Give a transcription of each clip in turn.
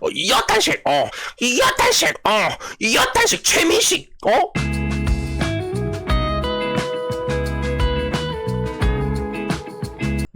어, 이어탄식, 어, 이어탄식, 어, 이어탄식 최민식, 어?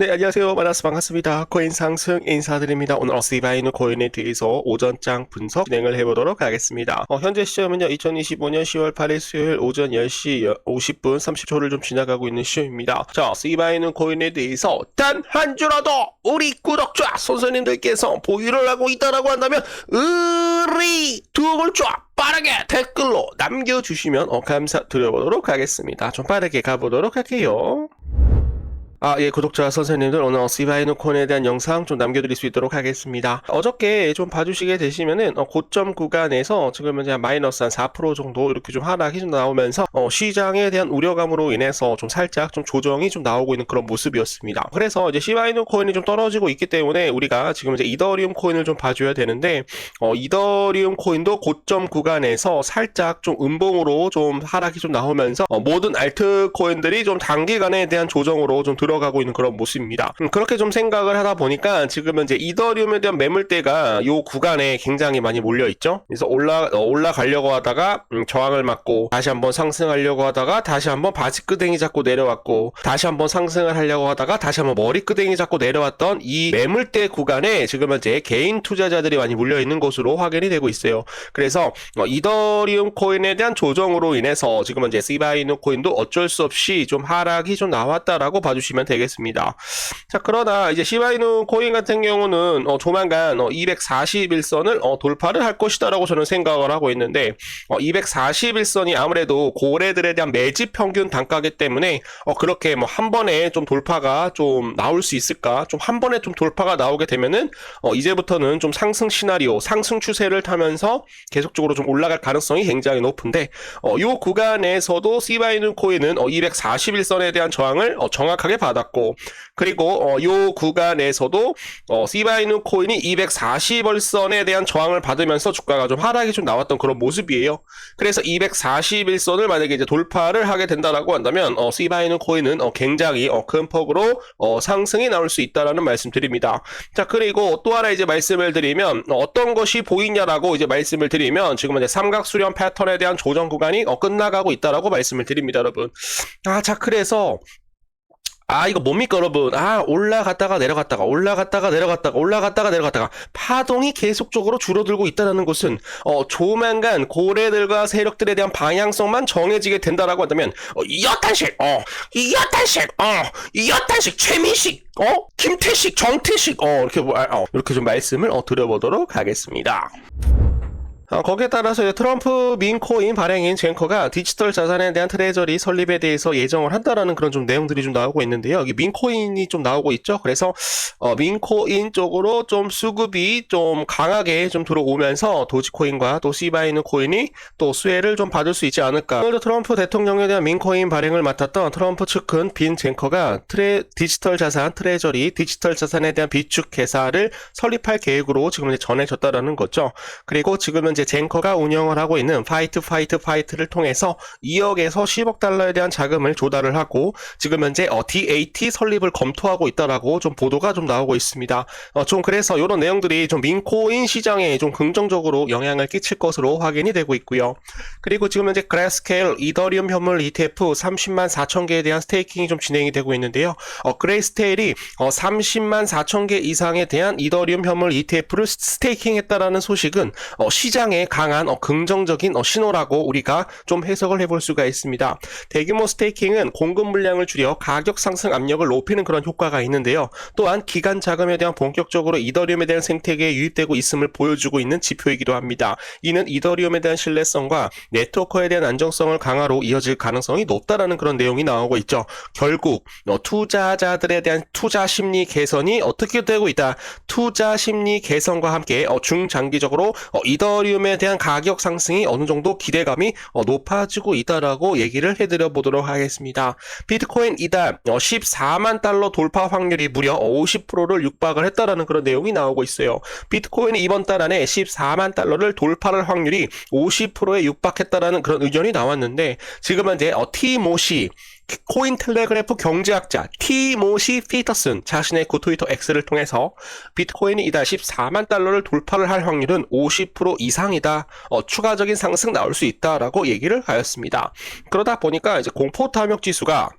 네, 안녕하세요. 만나서 반갑습니다. 코인 상승 인사드립니다. 오늘 어시바이누 코인에 대해서 오전장 분석 진행을 해보도록 하겠습니다. 어, 현재 시점은요, 2025년 10월 8일 수요일 오전 10시 50분 30초를 좀 지나가고 있는 시점입니다. 자, 시바이누 코인에 대해서 단 한 주라도 우리 구독자 선생님들께서 보유를 하고 있다라고 한다면, 의리 두 글자 빠르게 댓글로 남겨주시면 어, 감사드려보도록 하겠습니다. 좀 빠르게 가보도록 할게요. 아, 예, 구독자 선생님들, 오늘 시바이누 콘에 대한 영상 좀 남겨드릴 수 있도록 하겠습니다. 어저께 좀 봐주시게 되시면은, 어, 고점 구간에서 지금 이제 마이너스 한 4% 정도 이렇게 좀 하락이 좀 나오면서, 어, 시장에 대한 우려감으로 인해서 좀 살짝 좀 조정이 좀 나오고 있는 그런 모습이었습니다. 그래서 이제 시바이누 코인이 좀 떨어지고 있기 때문에 우리가 지금 이제 이더리움 코인을 좀 봐줘야 되는데, 어, 이더리움 코인도 고점 구간에서 살짝 좀 음봉으로 좀 하락이 좀 나오면서, 어, 모든 알트 코인들이 좀 단기간에 대한 조정으로 좀 들어 가고 있는 그런 모습입니다. 음, 그렇게 좀 생각을 하다 보니까 지금은 이제 이더리움에 대한 매물대가 요 구간에 굉장히 많이 몰려 있죠. 그래서 올라 어, 올라가려고 하다가 음, 저항을 맞고 다시 한번 상승하려고 하다가 다시 한번 바지 끄댕이 잡고 내려왔고 다시 한번 상승을 하려고 하다가 다시 한번 머리 끄댕이 잡고 내려왔던 이 매물대 구간에 지금은 이제 개인 투자자들이 많이 몰려 있는 것으로 확인이 되고 있어요. 그래서 어, 이더리움 코인에 대한 조정으로 인해서 지금은 이제 시바이누 코인도 어쩔 수 없이 좀 하락이 좀 나왔다라고 봐주시면 되겠습니다. 자 그러나 이제 시바이누 코인 같은 경우는 어, 조만간 어, 241선을 어, 돌파를 할 것이다라고 저는 생각을 하고 있는데 어, 241선이 아무래도 고래들에 대한 매집 평균 단가기 때문에 어, 그렇게 뭐 한 번에 좀 돌파가 좀 나올 수 있을까? 좀 한 번에 좀 돌파가 나오게 되면은 어, 이제부터는 좀 상승 시나리오, 상승 추세를 타면서 계속적으로 좀 올라갈 가능성이 굉장히 높은데 어, 이 구간에서도 시바이누 코인은 어, 241선에 대한 저항을 어, 정확하게 받았고 그리고 어, 이 구간에서도 어, 시바이누 코인이 240월선에 대한 저항을 받으면서 주가가 좀 하락이 좀 나왔던 그런 모습이에요. 그래서 241선을 만약에 이제 돌파를 하게 된다라고 한다면 어, 시바이누 코인은 어, 굉장히 어, 큰 폭으로 어, 상승이 나올 수 있다라는 말씀드립니다. 자 그리고 또 하나 이제 말씀을 드리면 어, 어떤 것이 보이냐라고 이제 말씀을 드리면 지금 이제 삼각 수렴 패턴에 대한 조정 구간이 어, 끝나가고 있다라고 말씀을 드립니다, 여러분. 아자 그래서 아, 이거 뭡니까, 여러분? 아, 올라갔다가 내려갔다가, 올라갔다가 내려갔다가, 올라갔다가 내려갔다가, 파동이 계속적으로 줄어들고 있다는 것은, 어, 조만간 고래들과 세력들에 대한 방향성만 정해지게 된다라고 한다면, 어, 이어탄식, 어, 이어탄식, 어, 이어탄식, 최민식, 어, 김태식, 정태식, 어, 이렇게, 뭐, 아, 어, 이렇게 좀 말씀을, 어, 드려보도록 하겠습니다. 어, 거기에 따라서 트럼프 민코인 발행인 젠커가 디지털 자산에 대한 트레저리 설립에 대해서 예정을 한다라는 그런 좀 내용들이 좀 나오고 있는데요. 여기 민코인이 좀 나오고 있죠. 그래서 어, 민코인 쪽으로 좀 수급이 좀 강하게 좀 들어오면서 도지코인과 또 시바이누 코인이 또 수혜를 좀 받을 수 있지 않을까. 오늘도 트럼프 대통령에 대한 민코인 발행을 맡았던 트럼프 측근 빈 젠커가 트레 디지털 자산 트레저리 디지털 자산에 대한 비축 회사를 설립할 계획으로 지금 이제 전해졌다라는 거죠. 그리고 지금은 이제 젠커가 운영을 하고 있는 파이트 파이트 파이트를 통해서 2억에서 10억 달러에 대한 자금을 조달을 하고 지금 현재 어, DAT 설립을 검토하고 있다라고 좀 보도가 좀 나오고 있습니다. 어, 좀 그래서 이런 내용들이 좀 민코인 시장에 좀 긍정적으로 영향을 끼칠 것으로 확인이 되고 있고요. 그리고 지금 현재 그래스케일 이더리움 현물 ETF 30만 4천 개에 대한 스테이킹이 좀 진행이 되고 있는데요. 어, 그레이스테일이 어, 30만 4천 개 이상에 대한 이더리움 현물 ETF를 스테이킹했다라는 소식은 어, 시장 시장에 강한 어, 긍정적인 어, 신호라고 우리가 좀 해석을 해볼 수가 있습니다. 대규모 스테이킹은 공급 물량을 줄여 가격 상승 압력을 높이는 그런 효과가 있는데요. 또한 기간 자금에 대한 본격적으로 이더리움에 대한 생태계에 유입되고 있음을 보여주고 있는 지표이기도 합니다. 이는 이더리움에 대한 신뢰성과 네트워크에 대한 안정성을 강화로 이어질 가능성이 높다라는 그런 내용이 나오고 있죠. 결국 어, 투자자들에 대한 투자 심리 개선이 어떻게 되고 있다. 투자 심리 개선과 함께 어, 중장기적으로 어, 이더리움 이더리움에 대한 가격 상승이 어느 정도 기대감이 어, 높아지고 있다라고 얘기를 해드려 보도록 하겠습니다. 비트코인 이달 14만 달러 돌파 확률이 무려 50%를 육박을 했다라는 그런 내용이 나오고 있어요. 비트코인이 이번 달 안에 14만 달러를 돌파할 확률이 50%에 육박했다라는 그런 의견이 나왔는데 지금은 이제 어, 티모시 코인 텔레그래프 경제학자 티모시 피터슨 자신의 그 트위터 X를 통해서 비트코인이 이달 14만 달러를 돌파를 할 확률은 50% 이상이다. 어, 추가적인 상승 나올 수 있다라고 얘기를 하였습니다. 그러다 보니까 이제 공포 탐욕 지수가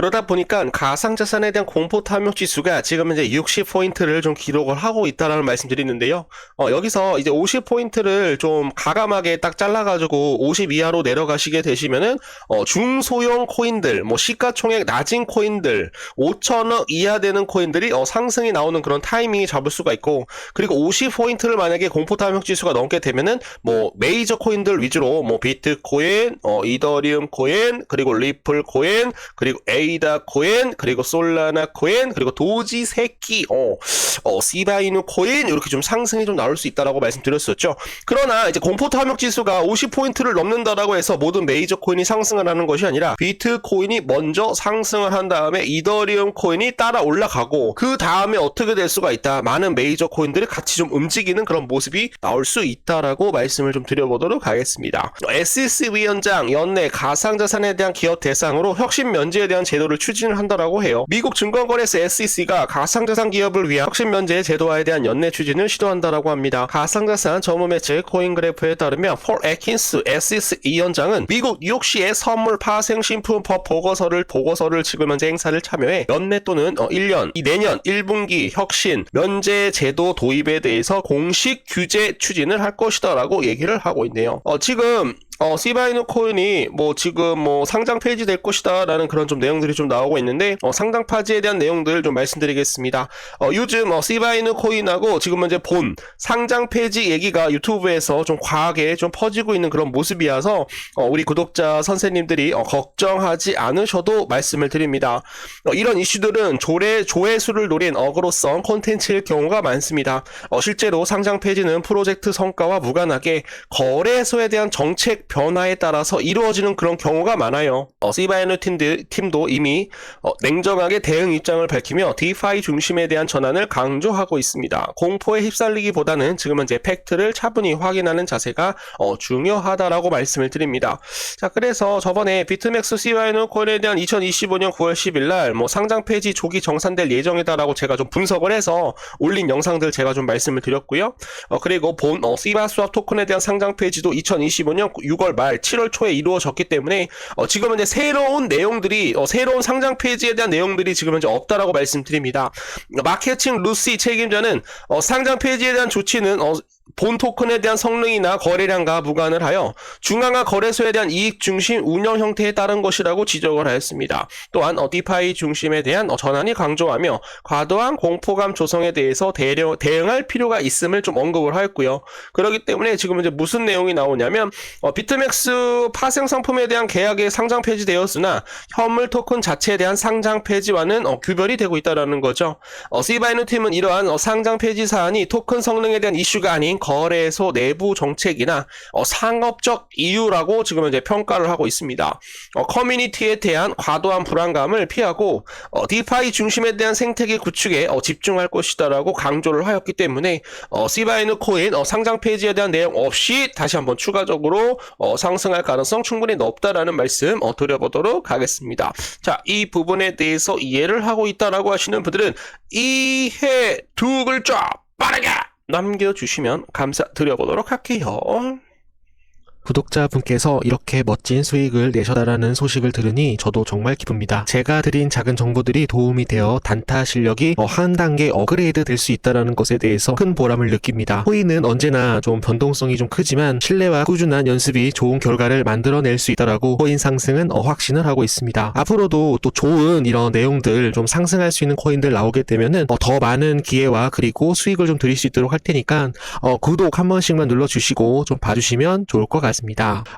그러다 보니까 가상자산에 대한 공포 탐욕 지수가 지금 이제 60포인트를 좀 기록을 하고 있다라는 말씀드리는데요. 어, 여기서 이제 50포인트를 좀 가감하게 딱 잘라가지고 50 이하로 내려가시게 되시면은 어, 중소형 코인들, 뭐 시가총액 낮은 코인들, 5천억 이하 되는 코인들이 어, 상승이 나오는 그런 타이밍이 잡을 수가 있고, 그리고 50포인트를 만약에 공포 탐욕 지수가 넘게 되면은 뭐 메이저 코인들 위주로 뭐 비트코인, 어, 이더리움 코인, 그리고 리플 코인, 그리고 에이다 코인, 그리고 솔라나 코인, 그리고 도지 새끼, 어, 어, 시바이누 코인 이렇게 좀 상승이 좀 나올 수 있다라고 말씀드렸었죠. 그러나 이제 공포 탐욕 지수가 50포인트를 넘는다라고 해서 모든 메이저 코인이 상승을 하는 것이 아니라 비트코인이 먼저 상승을 한 다음에 이더리움 코인이 따라 올라가고 그 다음에 어떻게 될 수가 있다. 많은 메이저 코인들이 같이 좀 움직이는 그런 모습이 나올 수 있다라고 말씀을 좀 드려보도록 하겠습니다. SEC 위원장 연내 가상자산에 대한 기업 대상으로 혁신 면제에 대한 제도를 추진을 한다라고 해요. 미국 증권거래소 SEC가 가상자산 기업을 위한 혁신 면제 제도화에 대한 연내 추진을 시도한다라고 합니다. 가상자산 전문 매체 코인그래프에 따르면 폴 에킨스 SEC 위원장은 미국 뉴욕시의 선물 파생 신품 법 보고서를 보고서를 지금 현재 행사를 참여해 연내 또는 어, 1년, 이 내년 1분기 혁신 면제 제도 도입에 대해서 공식 규제 추진을 할 것이다라고 얘기를 하고 있네요. 어, 지금 어, 시바이누 코인이 뭐 지금 뭐 상장 페이지 될 것이다 라는 그런 좀 내용들이 좀 나오고 있는데 어, 상장 파지에 대한 내용들 좀 말씀드리겠습니다. 어, 요즘 어, 시바이누 코인하고 지금 현재 본 상장 페이지 얘기가 유튜브에서 좀 과하게 좀 퍼지고 있는 그런 모습이어서 어, 우리 구독자 선생님들이 어, 걱정하지 않으셔도 말씀을 드립니다. 어, 이런 이슈들은 조회, 조회수를 노린 어그로성 콘텐츠일 경우가 많습니다. 어, 실제로 상장 페이지는 프로젝트 성과와 무관하게 거래소에 대한 정책 변화에 따라서 이루어지는 그런 경우가 많아요. 어, 시바이누 팀들, 팀도 이미 어, 냉정하게 대응 입장을 밝히며 디파이 중심에 대한 전환을 강조하고 있습니다. 공포에 휩쓸리기보다는 지금 현재 팩트를 차분히 확인하는 자세가 어, 중요하다라고 말씀을 드립니다. 자, 그래서 저번에 비트맥스 시바이누 코인에 대한 2025년 9월 10일 날 뭐 상장 페이지 조기 정산될 예정이다라고 제가 좀 분석을 해서 올린 영상들 제가 좀 말씀을 드렸고요. 어, 그리고 본 어, 시바 수합 토큰에 대한 상장 페이지도 2025년 6월 말 7월 초에 이루어졌기 때문에 어, 지금 현재 새로운 내용들이 어, 새로운 상장 페이지에 대한 내용들이 지금 현재 없다라고 말씀드립니다. 마케팅 루시 책임자는 어, 상장 페이지에 대한 조치는 어, 본 토큰에 대한 성능이나 거래량과 무관을 하여 중앙화 거래소에 대한 이익 중심 운영 형태에 따른 것이라고 지적을 하였습니다. 또한 어, 디파이 중심에 대한 어, 전환이 강조하며 과도한 공포감 조성에 대해서 대려, 대응할 필요가 있음을 좀 언급을 하였고요. 그렇기 때문에 지금 이제 무슨 내용이 나오냐면 어, 비트맥스 파생 상품에 대한 계약이 상장 폐지되었으나 현물 토큰 자체에 대한 상장 폐지와는 어, 규별이 되고 있다라는 거죠. 어, 시바이누 팀은 이러한 어, 상장 폐지 사안이 토큰 성능에 대한 이슈가 아닌 거래소 내부 정책이나 어, 상업적 이유라고 지금 현재 평가를 하고 있습니다. 어, 커뮤니티에 대한 과도한 불안감을 피하고 어, 디파이 중심에 대한 생태계 구축에 어, 집중할 것이다라고 강조를 하였기 때문에 어, 시바이누 코인 어, 상장 페이지에 대한 내용 없이 다시 한번 추가적으로 어, 상승할 가능성 충분히 높다라는 말씀 어, 드려보도록 하겠습니다. 자, 이 부분에 대해서 이해를 하고 있다라고 하시는 분들은 이해 두 글자 빠르게 남겨주시면 감사드려 보도록 할게요. 구독자분께서 이렇게 멋진 수익을 내셨다라는 소식을 들으니 저도 정말 기쁩니다. 제가 드린 작은 정보들이 도움이 되어 단타 실력이 어, 한 단계 업그레이드 될 수 있다라는 것에 대해서 큰 보람을 느낍니다. 코인은 언제나 좀 변동성이 좀 크지만 신뢰와 꾸준한 연습이 좋은 결과를 만들어낼 수 있다라고 코인 상승은 어, 확신을 하고 있습니다. 앞으로도 또 좋은 이런 내용들 좀 상승할 수 있는 코인들 나오게 되면은 어, 더 많은 기회와 그리고 수익을 좀 드릴 수 있도록 할 테니까 어, 구독 한 번씩만 눌러주시고 좀 봐주시면 좋을 것 같습니다.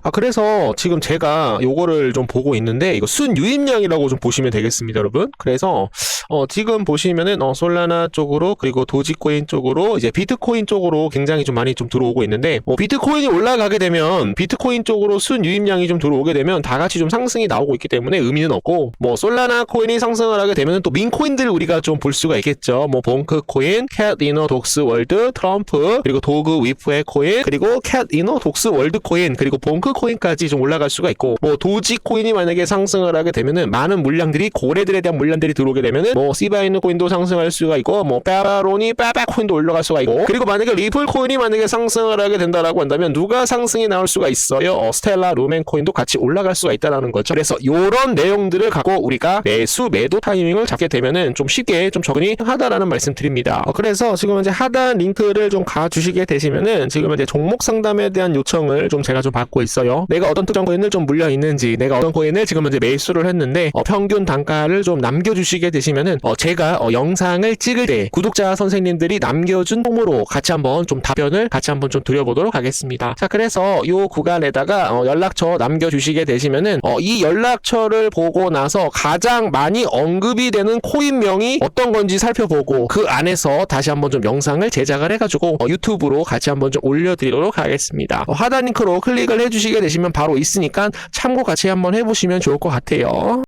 아 그래서 지금 제가 요거를 좀 보고 있는데 이거 순 유입량이라고 좀 보시면 되겠습니다, 여러분. 그래서 어, 지금 보시면은 어, 솔라나 쪽으로 그리고 도지코인 쪽으로 이제 비트코인 쪽으로 굉장히 좀 많이 좀 들어오고 있는데 뭐 비트코인이 올라가게 되면 비트코인 쪽으로 순 유입량이 좀 들어오게 되면 다 같이 좀 상승이 나오고 있기 때문에 의미는 없고 뭐 솔라나 코인이 상승을 하게 되면 또 민코인들 우리가 좀 볼 수가 있겠죠. 뭐 봉크 코인, 캣 이너 독스 월드, 트럼프 그리고 도그 위프의 코인 그리고 캣 이너 독스 월드 코인 코인 그리고 봉크 코인까지 좀 올라갈 수가 있고 뭐 도지 코인이 만약에 상승을 하게 되면은 많은 물량들이 고래들에 대한 물량들이 들어오게 되면은 뭐 시바이누 코인도 상승할 수가 있고 뭐 빠바로니 빠바 코인도 올라갈 수가 있고 그리고 만약에 리플 코인이 만약에 상승을 하게 된다라고 한다면 누가 상승이 나올 수가 있어요? 어, 스텔라 루멘 코인도 같이 올라갈 수가 있다라는 거죠. 그래서 요런 내용들을 갖고 우리가 매수 매도 타이밍을 잡게 되면은 좀 쉽게 좀 접근이 하다라는 말씀 드립니다. 어, 그래서 지금 이제 하단 링크를 좀 가주시게 되시면은 지금 이제 종목 상담에 대한 요청을 좀 제가 좀 받고 있어요 내가 어떤 특정 코인을 좀 물려 있는지 내가 어떤 코인을 지금 이제 매수를 했는데 어, 평균 단가를 좀 남겨주시게 되시면은 어, 제가 어, 영상을 찍을 때 구독자 선생님들이 남겨준 폼으로 같이 한번 좀 답변을 같이 한번 좀 드려보도록 하겠습니다. 자 그래서 요 구간에다가 어, 연락처 남겨주시게 되시면은 어, 이 연락처를 보고 나서 가장 많이 언급이 되는 코인명이 어떤 건지 살펴보고 그 안에서 다시 한번 좀 영상을 제작을 해가지고 어, 유튜브로 같이 한번 좀 올려드리도록 하겠습니다. 어, 하단 링크로 클릭을 해주시게 되시면 바로 있으니까 참고 같이 한번 해보시면 좋을 것 같아요.